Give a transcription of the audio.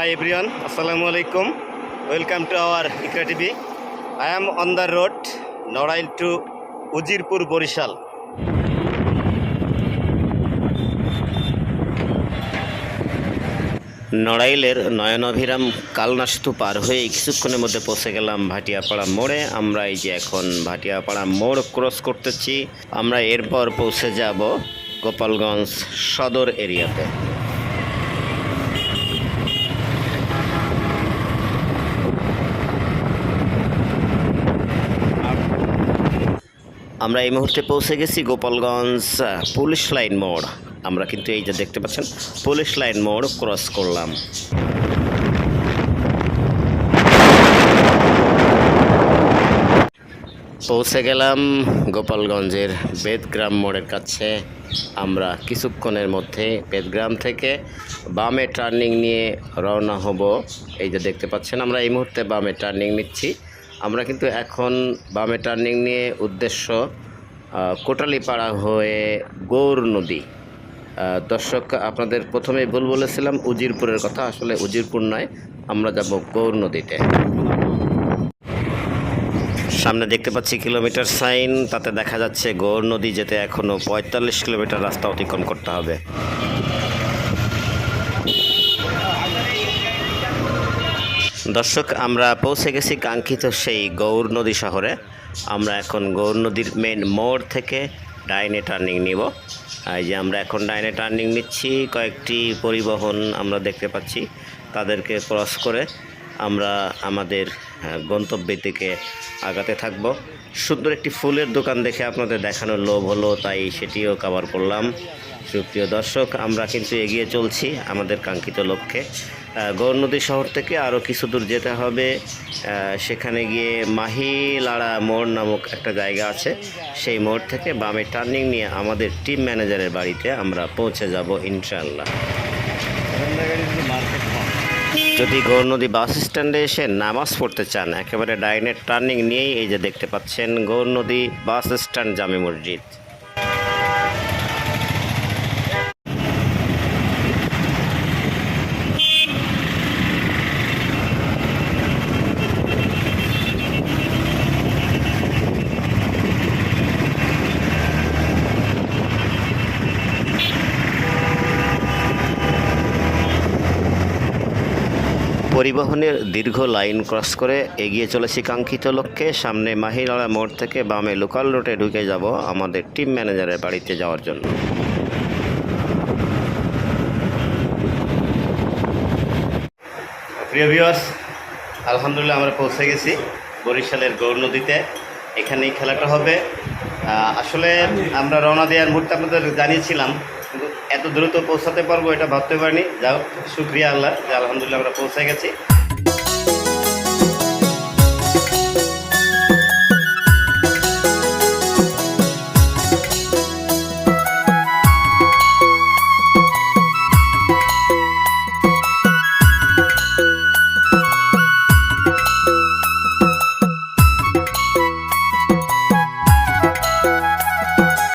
Hi everyone, আসসালামু আলাইকুম welcome to our Ikra TV. I am on the road Norail to Ujirpur, Borishal. নড়াইলের নয়নাভিরাম কালনাস্তু পার হয়ে কিছুক্ষণের মধ্যে পৌঁছে গেলাম ভাটিয়াপাড়া মোড়ে আমরা এই যে এখন ভাটিয়াপাড়া মোড় ক্রস করতেছি আমরা এরপর পৌঁছে যাব গোপালগঞ্জ সদর এরিয়াতে আমরা এই মুহূর্তে পৌঁছে গেছি গোপালগঞ্জ পুলিশ লাইন মোড়। আমরা কিন্তু এই যে দেখতে পাচ্ছেন, পুলিশ লাইন মোড় ক্রস করলাম। পৌঁছে গেলাম গোপালগঞ্জের বেদগ্রাম মোড়ের কাছে। আমরা কিছুক্ষণের মধ্যে বেদগ্রাম থেকে বামে টার্নিং নিয়ে রওনা হব। এই যে দেখতে পাচ্ছেন, আমরা এই মুহূর্তে বামে টার্নিং নিচ্ছি। আমরা কিন্তু এখন বামে টার্নিং নিয়ে উদ্দেশ্য কোটালিপাড়া হয়ে গৌর নদী। দর্শক, আপনাদের প্রথমেই ভুল বলেছিলাম, উজিরপুরের কথা। আসলে উজিরপুর নয়, আমরা যাব গৌর নদীতে। সামনে দেখতে পাচ্ছি কিলোমিটার সাইন, তাতে দেখা যাচ্ছে গৌর নদী যেতে এখনও পঁয়তাল্লিশ কিলোমিটার রাস্তা অতিক্রম করতে হবে। দর্শক, আমরা পৌঁছে গেছি কাঙ্ক্ষিত সেই গৌর নদী শহরে। আমরা এখন গৌর নদীর মেন মোড় থেকে ডাইনে টার্নিং নিব। এই যে আমরা এখন ডাইনে টার্নিং নিচ্ছি, কয়েকটি পরিবহন আমরা দেখতে পাচ্ছি, তাদেরকে ক্রস করে। আমরা আমাদের গন্তব্যের দিকে আগাতে থাকব। সুন্দর একটি ফুলের দোকান দেখে আপনাদের দেখানোর লোভ হলো, তাই সেটিও কভার করলাম। সুপ্রিয় দর্শক, আমরা কিন্তু এগিয়ে চলছি আমাদের কাঙ্ক্ষিত লক্ষ্যে। গৌরনদী শহর থেকে আরও কিছু দূর যেতে হবে। সেখানে গিয়ে মাহিলাড়া মোড় নামক একটা জায়গা আছে। সেই মোড় থেকে বামে টার্নিং নিয়ে আমাদের টিম ম্যানেজারের বাড়িতে আমরা পৌঁছে যাব ইনশাল্লাহ যদি গৌরনদী বাস স্ট্যান্ডে এসে নামাজ পড়তে চান, একেবারে ডাইনের টার্নিং নিয়েই এই যে দেখতে পাচ্ছেন গৌরনদী বাস স্ট্যান্ড জামে মসজিদ। পরিবহনের দীর্ঘ লাইন ক্রস করে এগিয়ে চলেছি কাঙ্ক্ষিত লক্ষ্যে। সামনে মাহিলাড়া মোড় থেকে বামে লোকাল রোডে ঢুকে যাব আমাদের টিম ম্যানেজারের বাড়িতে যাওয়ার জন্য। প্রিয় ভিউয়ার্স, আলহামদুলিল্লাহ আমরা পৌঁছে গেছি বরিশালের গৌর নদীতে। এখানেই খেলাটা হবে। আসলে আমরা রওনা দেওয়ার মুহূর্তে আপনাদের জানিয়েছিলাম এত দ্রুত পৌঁছাতে পারব এটা ভাবতে পারিনি। যাও শুক্রিয়া আল্লাহ যে আলহামদুলিল্লাহ আমরা পৌঁছে গেছি।